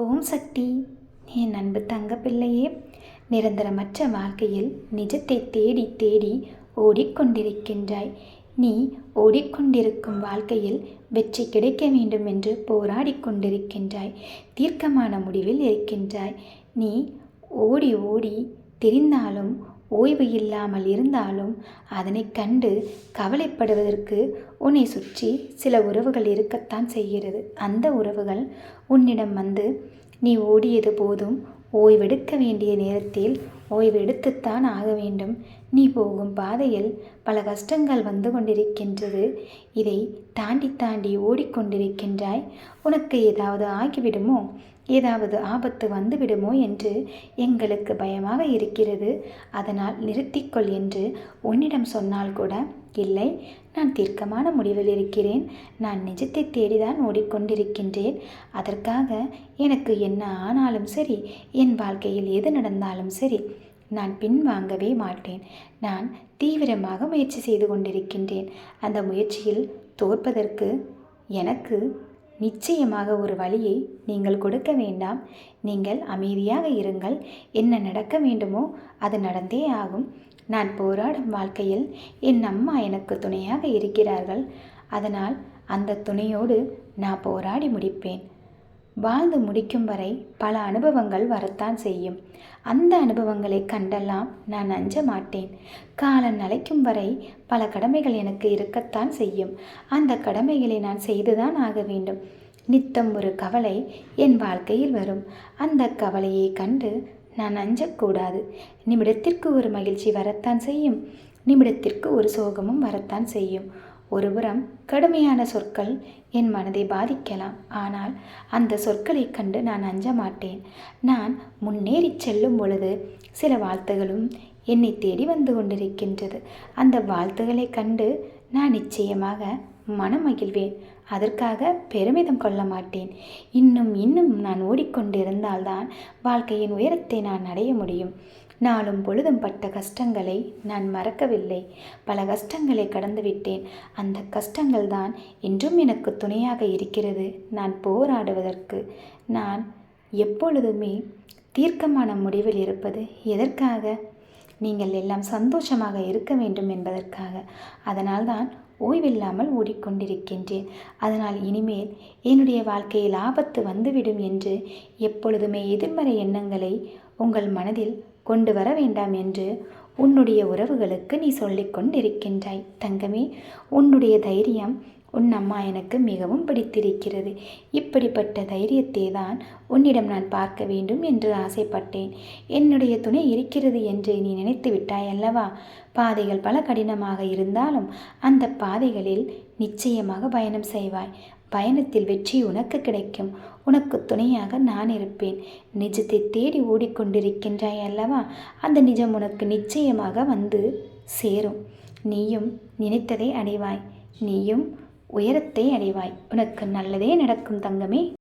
ஓம் சக்தி. என் அன்பு தங்கப்பிள்ளையே நிரந்தரமற்ற வாழ்க்கையில் நிஜத்தை தேடி தேடி ஓடிக்கொண்டிருக்கின்றாய். நீ ஓடிக்கொண்டிருக்கும் வாழ்க்கையில் வெற்றி கிடைக்க வேண்டும் என்று போராடி கொண்டிருக்கின்றாய். தீர்க்கமான முடிவில் இருக்கின்றாய். நீ ஓடி ஓடி தெரிந்தாலும் ஓய்வு இல்லாமல் இருந்தாலும் அதனை கண்டு கவலைப்படுவதற்கு உன்னை சுற்றி சில உறவுகள் இருக்கத்தான் செய்கிறது. அந்த உறவுகள் உன்னிடம் வந்து நீ ஓடியது போதும் ஓய்வெடுக்க வேண்டிய நேரத்தில் ஓய்வெடுத்துத்தான் ஆக வேண்டும். நீ போகும் பாதையில் பல கஷ்டங்கள் வந்து கொண்டிருக்கின்றது. இதை தாண்டி தாண்டி ஓடிக்கொண்டிருக்கின்றாய். உனக்கு ஏதாவது ஆகிவிடுமோ? ஏதாவது ஆபத்து வந்துவிடுமோ என்று எங்களுக்கு பயமாக இருக்கிறது. அதனால் நிறுத்திக்கொள் என்று உன்னிடம் சொன்னால் கூட இல்லை நான் தீர்க்கமான முடிவில் இருக்கிறேன். நான் நிஜத்தை தேடிதான் ஓடிக்கொண்டிருக்கின்றேன். அதற்காக எனக்கு என்ன ஆனாலும் சரி என் வாழ்க்கையில் எது நடந்தாலும் சரி நான் பின்வாங்கவே மாட்டேன். நான் தீவிரமாக முயற்சி செய்து கொண்டிருக்கின்றேன். அந்த முயற்சியில் தோற்பதற்கு எனக்கு நிச்சயமாக ஒரு வழியை நீங்கள் கொடுக்க வேண்டாம். நீங்கள் அமைதியாக இருங்கள். என்ன நடக்க வேண்டுமோ அது நடந்தே ஆகும். நான் போராடும் வாழ்க்கையில் என் அம்மா எனக்கு துணையாக இருக்கிறார்கள். அதனால் அந்த துணையோடு நான் போராடி முடிப்பேன். வாழ்ந்து முடிக்கும் வரை பல அனுபவங்கள் வரத்தான் செய்யும். அந்த அனுபவங்களை கண்டெல்லாம் நான் அஞ்ச மாட்டேன். காலம் அழைக்கும் வரை பல கடமைகள் எனக்கு இருக்கத்தான் செய்யும். அந்த கடமைகளை நான் செய்துதான் ஆக வேண்டும். நித்தம் ஒரு கவலை என் வாழ்க்கையில் வரும். அந்த கவலையை கண்டு நான் அஞ்சக்கூடாது நிமிடத்திற்கு ஒரு மகிழ்ச்சி வரத்தான் செய்யும். நிமிடத்திற்கு ஒரு சோகமும் வரத்தான் செய்யும். ஒருபுறம் கடுமையான சொற்கள் என் மனதை பாதிக்கலாம். ஆனால் அந்த சொற்களை கண்டு நான் அஞ்ச மாட்டேன் நான் முன்னேறி செல்லும் பொழுது சில வாழ்த்துகளும் என்னை தேடி வந்து கொண்டிருக்கின்றது. அந்த வாழ்த்துகளை கண்டு நான் நிச்சயமாக மனம் மகிழ்வேன். அதற்காக பெருமிதம் கொள்ள மாட்டேன். இன்னும் இன்னும் நான் ஓடிக்கொண்டிருந்தால்தான் வாழ்க்கையின் உயரத்தை நான் அடைய முடியும். நாளும் பொழுதும் பட்ட கஷ்டங்களை நான் மறக்கவில்லை. பல கஷ்டங்களை கடந்துவிட்டேன் அந்த கஷ்டங்கள் தான் இன்றும் எனக்கு துணையாக இருக்கிறது. நான் போராடுவதற்கு நான் எப்பொழுதுமே தீர்க்கமான முடிவில் இருப்பது எதற்காக? நீங்கள் எல்லாம் சந்தோஷமாக இருக்க வேண்டும் என்பதற்காக. அதனால்தான் ஓய்வில்லாமல் ஓடிக்கொண்டிருக்கின்றேன். அதனால் இனிமேல் என்னுடைய வாழ்க்கையில் ஆபத்து வந்துவிடும் என்று எப்பொழுதுமே எதிர்மறை எண்ணங்களை உங்கள் மனதில் கொண்டு வர வேண்டாம் என்று உன்னுடைய உறவுகளுக்கு நீ சொல்லிக் கொண்டிருக்கின்றாய் தங்கமே உன்னுடைய தைரியம் உன் அம்மா எனக்கு மிகவும் பிடித்திருக்கிறது. இப்படிப்பட்ட தைரியத்தை தான் உன்னிடம் நான் பார்க்க வேண்டும் என்று ஆசைப்பட்டேன். என்னுடைய துணை இருக்கிறது என்று நீ நினைத்து விட்டாய் அல்லவா பாதைகள் பல கடினமாக இருந்தாலும் அந்த பாதைகளில் நிச்சயமாக பயணம் செய்வாய். பயணத்தில் வெற்றி உனக்கு கிடைக்கும். உனக்கு துணையாக நான் இருப்பேன். நிஜத்தை தேடி ஓடிக்கொண்டிருக்கின்றாய் அல்லவா அந்த நிஜம் உனக்கு நிச்சயமாக வந்து சேரும். நீயும் நினைத்ததை அடைவாய். நீயும் உயரத்தை அடைவாய். உனக்கு நல்லதே நடக்கும் தங்கமே.